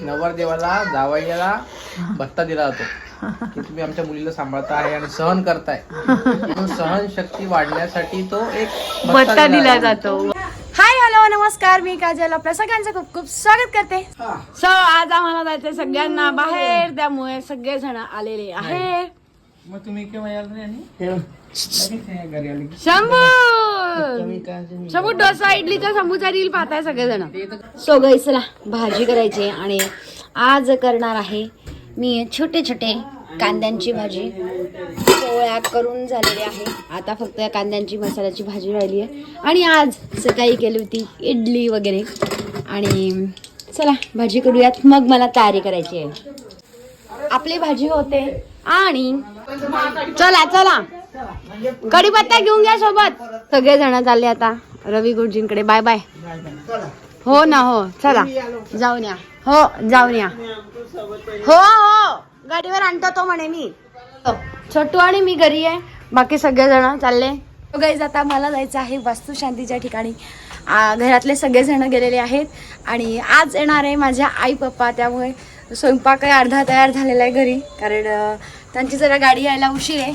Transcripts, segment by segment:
नवरदेवाला जावयाला भत्ता दिला जातो. की तुम्ही आमच्या मुलीला सांभाळता आहे आणि सहन करताय. म्हणून सहन शक्ती वाढण्यासाठी तो एक भत्ता दिला जातो. हाय हॅलो नमस्कार. मी काजल. आपल्या सगळ्यांचं खूप खूप स्वागत करते. सो आज आम्हाला जायचंय सगळ्यांना बाहेर. त्यामुळे सगळे जण आलेले आहे मग तुम्ही केव्हा याल रे आणि? लगेच या घरी आले की. शंभू! शंभू डोसा इडलीचा शंभूचा रील पाहताय सगळेजण. सो गई चला भाजी करायची आहे आणि आज करणार आहे मी छोटे छोटे कांद्यांची भाजी. पोळ्या करून झालेली आहे. आता फक्त या कांद्यांची मसाल्याची भाजी राहिली आहे. आणि आज सकाळी केली होती इडली वगैरे. आणि चला भाजी करूयात. मग मला तयारी करायची आहे. आपली भाजी होते आणि चला चला. कढीपत्ता घेऊन घ्या सोबत. सगळे जण चालले आता. रवी गुरुजींकडे. Bye bye. हो ना हो. चला. जाऊन या. हो जाऊन या. हो हो. गाडीवर आणतो तो म्हणे मी. हो. छोटू आणि मी घरी आहे. बाकी सगळेजण चालले. हो गाईज आता मला जायचं आहे वास्तुशांतीच्या ठिकाणी. घरातले सगळेजण गेलेले आहेत. आणि आज येणार आहे माझ्या आई पप्पा. त्यामुळे स्वयंपाक अर्धा तयार झालेला आहे घरी. कारण त्यांची जरा गाडी यायला उशीर आहे.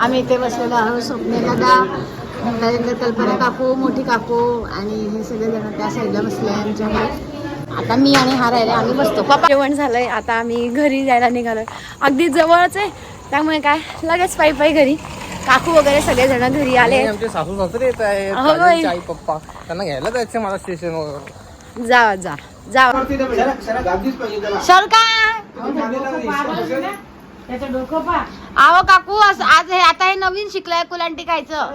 आम्ही इथे बसलेलो आहोत स्वप्ने दादा नरेंद्र कल्पना काकू मोठी काकू आणि हे सगळे जण त्या साईडला बसले आहे आमच्याकडे आता मी आणि हा राहिले आम्ही बसतो. पप्पा. जेवण झालंय आता आम्ही घरी जायला निघालोय. अगदी जवळच आहे त्यामुळे काय? लगेच पायी पायी घरी. काकू वगैरे सगळे जण घरी आले. आमचे सासू सासरे येत बाई. काजलचे आई पप्पा. त्यांना घ्यायला जायचं मला स्टेशनवर जा जा. जा. सर काय आहो काकू आज हे आता हे नवीन शिकलाय कुलांटी खायचं.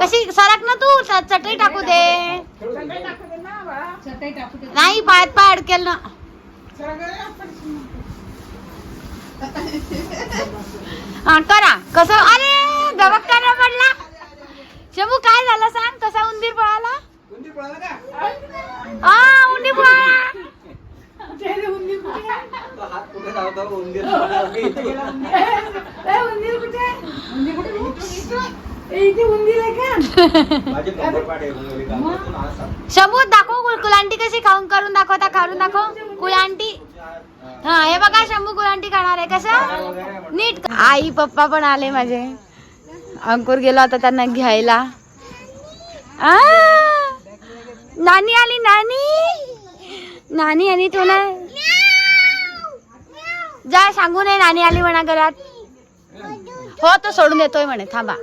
कशी सरक ना तू चटई टाकू दे. नाही पायात पाय अडकेल ना. हा करा. कसं अरे! पडला. शंभू काय झालं सांग? कसा उंदीर पळाला? हा उंदीर पळाला. शंभू दाखव कुल- कुलांटी कशी खाऊन करून दाखवता काढून दाखव. कुलांटी. हा हे बघा शंभू कुलांटी खाणार आहे. कसं नीट. आई पप्पा पण आले माझे. अंकुर गेलो आता त्यांना घ्यायला. आ, नानी आली नानी! नानी आणि तुला जा सांगू नये नानी आली म्हणा घरात. हो तो सोडून देतोय म्हणे थांबा.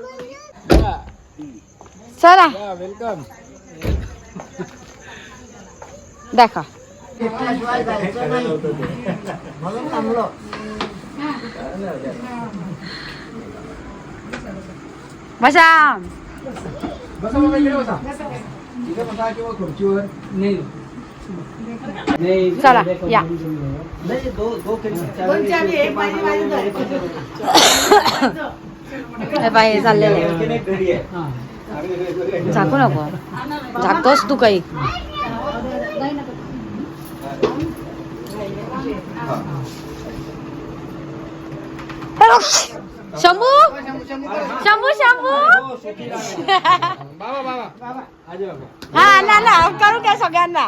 चला. वेलकम दाखवा. बसा. बसा इकडे बसा. इकडे बसा किंवा खुर्चीवर. नाही. नाही. चला या. नाही दो दो हे. चाललेलं आहे. झाकू नको. झाकतोस तू काही. हॅलो. शंभू? शंभू शंभू? बाबा बाबा. बाबा आजी बाबा. हा ना ना करू द्या सगळ्यांना?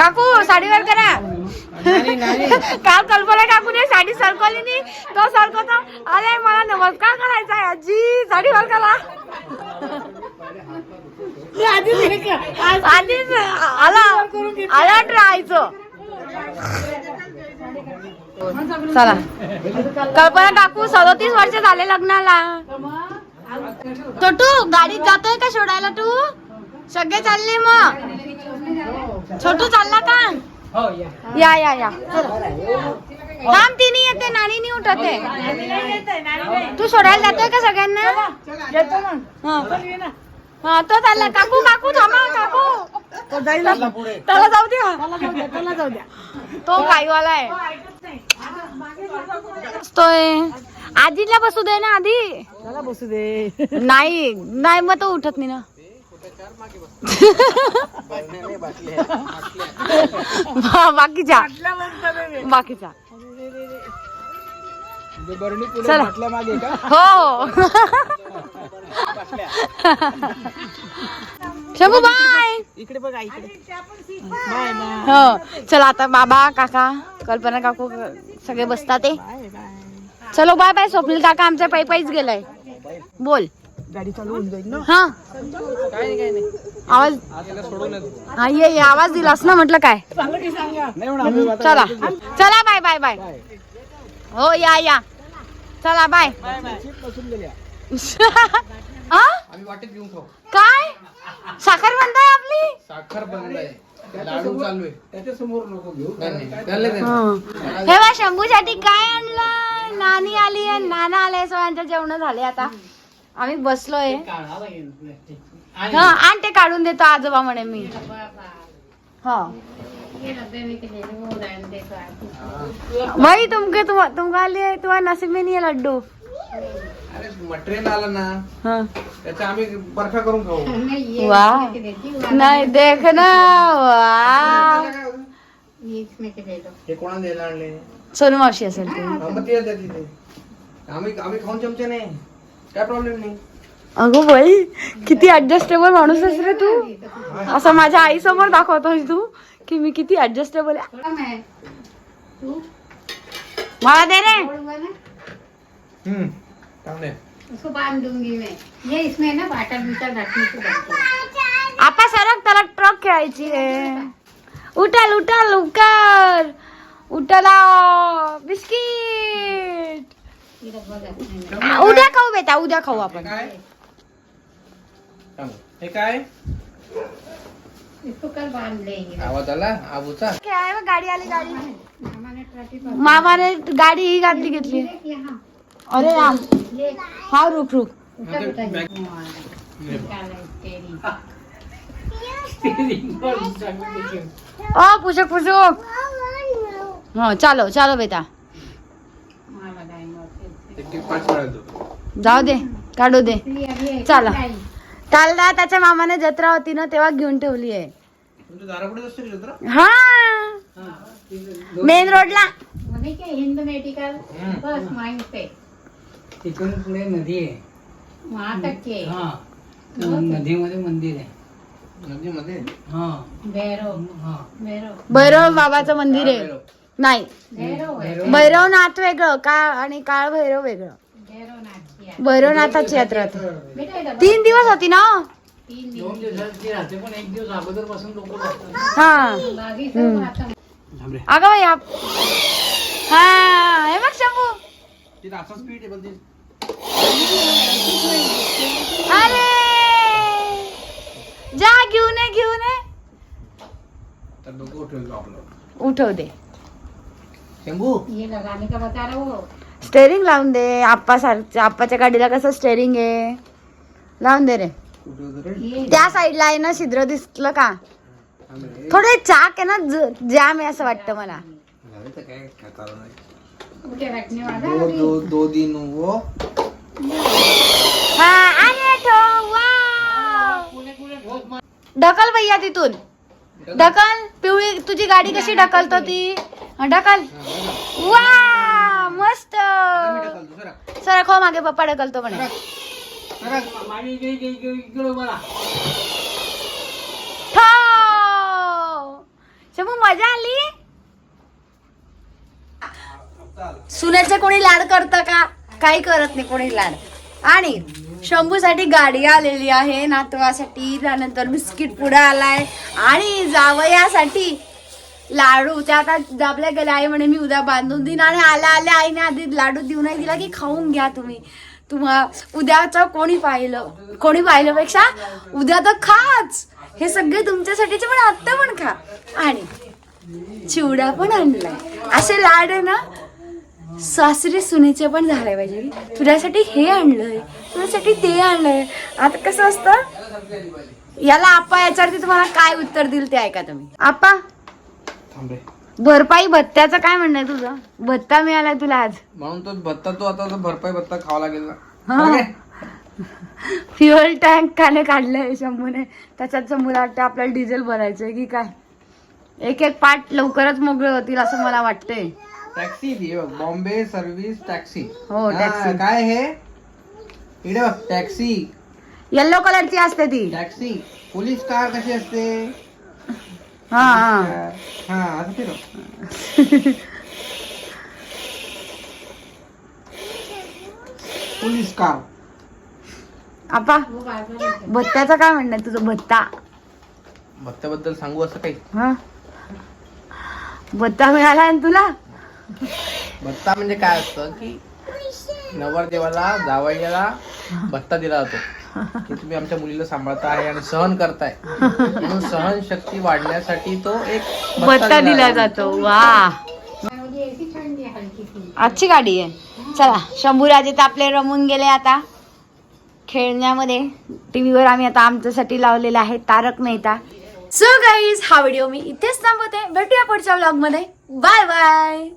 काकू साडीवर करा. नाही नाही. काल कल्पना काकूने साडी सरकवली नी. तो सरकवतो. अरे मला नमस्कार करायचा आहे आजी. साडीवर करा. आधीच आला. अलर्ट राहायचं. चला. कल्पना काकू सदोतीस वर्ष झाले लग्नाला. तो तू गाडीत जातोय का सोडायला तू? सगळे चालले मग. छोटू चालला का? या या या. थांब ती नाही येते नानी नाही उठत तू सोडायला जातोय का सगळ्यांना? हा. तो चालला. काकू काकू थांबा काकू. त्याला जाऊ द्या. तो गाईवाला आहे. तोय आजीला बसू दे ना आधी. बसू दे. नाही नाही मग तो उठत नाही ना. बाकीच्या. बाकीच्या. चला. हो. शंभू बाय इकडे बघा इकडे. हो चला आता बाबा काका कल्पना काकू सगळे बसतात ते बाय बाय चलो बाय बाय स्वप्नील काका आमच्या पायी पायीच गेलाय. बोल. गाडी चालू होऊन जाईल ना? हा. काय नाही काय नाही. आवाज. हा ये ये आवाज दिलास ना म्हटलं काय? चला. चला बाय बाय बाय हो या या. चला बाय हा? आम्ही वाटेत घेऊन खाऊ. काय? साखर म्हणताय आपली? साखर बंद आहे. लाडू चालू आहे. त्याच्यासमोर नको घेऊ. नाही, नाही. त्याला दे ना. हं. हे बा शंभूसाठी काय आणलं? नानी आली आहे. नाना आले सगळ्यांचे जेवण झाले आता. आम्ही बसलोय. हा आण ते काढून देतो आजोबा म्हणे मी. हा भाई तुमके तुम तुमका लिए तुम्हारे नसीब में नहीं लड्डू? मटेरियल आलं ना हाँ. त्याचा आम्ही बर्फा करून खाऊ. वाह नहीं देखना वाह हे कोणाला द्यायला आणले? सोनू मावशी असेल ते. हा, मग ते द्या तिथे आम्ही आम्ही खाऊन चमचे नाही. काय प्रॉब्लेम नाही. अगो बाई किती ऍडजस्टेबल माणूस आहेस रे तू. असं माझ्या आई समोर दाखवतोस तू की मी किती ऍडजस्टेबल आहे. मला दे रे. हम्म चांगले उसको बाँध दूँगी मैं। ये इसमें ना बाटर बीटर रखने को हैं। आपा सरक त्याला ट्रक खेळायची आहे उठल उठल उकर। उठला बिस्किट। उद्या खाऊ बेटा उद्या खाऊ आपण हे काय इसको कल बाँध लेंगे। आवाज़ आला आबूचा खेळाय गाडी आली गाडी? पर मामाने गाडी ही घातली घेतली यहाँ। अरे राम हा रुक रुक. ओ पुषक पुषक हो चालो चालो बेटा. जाऊ दे काढू दे. चला. काल ना त्याच्या मामाने जत्रा होती ना तेव्हा घेऊन ठेवली आहे. हा. मेन रोडला. तिथून पुढे नदी आहे. हा. नदीमध्ये मंदिर आहे. नदीमध्ये? हा. भैरव. हा. भैरव. भैरव बाबाचं मंदिर आहे. नाही. भैरव भैरवनाथ वेगळं. का आणि काळ भैरव वेगळं. भैरव नाथ की भैरवनाथाची यात्रा होती तीन दिवस होती ना? तीन दोन दिन दिवसाची राहते पण एक दिवस अगोदरपासून लोक बसतात. हा. बाकी सब आता अगं बाई आप- हा हे बघ शंभू. तिथं असं स्पीड आहे पण ती. अरे! जा घेऊन ये घेऊन ये. तर डोकं उठवेल आपलं. उठव दे. शंभू? ये लगाने का बता रहा वो स्टेरिंग लावून दे. आप्पा सारखं आप्पाच्या गाडीला कसं स्टेरिंग आहे? लावून दे रे. कुठे रे. ये. त्या साईडला आहे ना छिद्र दिसलं का? थोडे चाक आहे ना ज- जाम आहे असं वाटतं मला. झालं तर काय काय चालू नाही दो दो दो दिन वो. हा. ढकल भैया तिथून. ढकल. पिवळी तुझी गाडी कशी ढकलतो ती? हा, ढकल. वा मस्त. सर. खो मागे पप्पा ढकलतो म्हणे. शंभू मजा आली? सुनेचे कोणी लाड करतं का? काही करत नाही कोणी लाड. आणि शंभूसाठी गाडी आलेली आहे नातवासाठी त्यानंतर बिस्किट पुढे आलाय. आणि जावयासाठी लाडू. त्या आता दाबल्या गेल्या आई म्हणे मी उद्या बांधून देईन. आणि आल्या आल्या आईने आधी लाडू देऊ नाही दिला की खाऊन घ्या तुम्ही. तुम्हा उद्याचं कोणी पाहिलं? कोणी पाहिल्यापेक्षा उद्या तर खाच. हे सगळे तुमच्यासाठीचे पण आत्ता पण खा. आणि चिवडा पण आणलाय. असे लाड आहे ना सासरी सुनेचे पण झाले पाहिजे तुझ्यासाठी हे आणलंय तुझ्यासाठी ते आणलंय. आता कसं असतं? याला आपा याच्यावरती तुम्हाला काय उत्तर दिल ते ऐका तुम्ही. आपा भरपाई भत्त्याचं काय म्हणणं आहे तुझं? भत्ता मिळालाय तुला आज. म्हणून तो भत्ता तो आता भरपाई भत्ता खावा लागेल हा. फ्युअल टँक काने काढलंय शंभूने. त्याच्यात मला वाटतं आपल्याला डिझेल भरायचंय की काय. एक एक पार्ट लवकरच मोकळे होतील असं मला वाटतंय. टॅक्सी ती बघ बॉम्बे सर्व्हिस टॅक्सी हो, हा, टॅक्सी. काय हे? इकडे बघ टॅक्सी येल्लो कलरची असते ती. टॅक्सी पोलीस कार कशी असते? हा हा. हा असं फिरव. पोलीस कार आपा भत्त्याचं काय म्हणणं आहे तुझं? भत्ता. भत्त्याबद्दल सांगू असं काही? हा. भत्ता मिळाला ना तुला? भत्ता म्हणजे काय असतं की नवरदेवाला जावयाला भत्ता दिला जातो. की तुम्ही आमच्या मुलीला सांभाळता आहे आणि सहन करताय. म्हणून सहन शक्ती वाढण्यासाठी तो एक भत्ता दिला जातो. वा. आजची गाडी आहे. चला शंभूराजे तर आपले रमून गेले आता. खेळण्यामध्ये. टीव्हीवर आम्ही आता आमच्यासाठी लावलेला आहे तारक मेहता. सो गाईज हा व्हिडिओ मी इथेच थांबवते. भेटूया पुढच्या व्लॉगमध्ये. Bye bye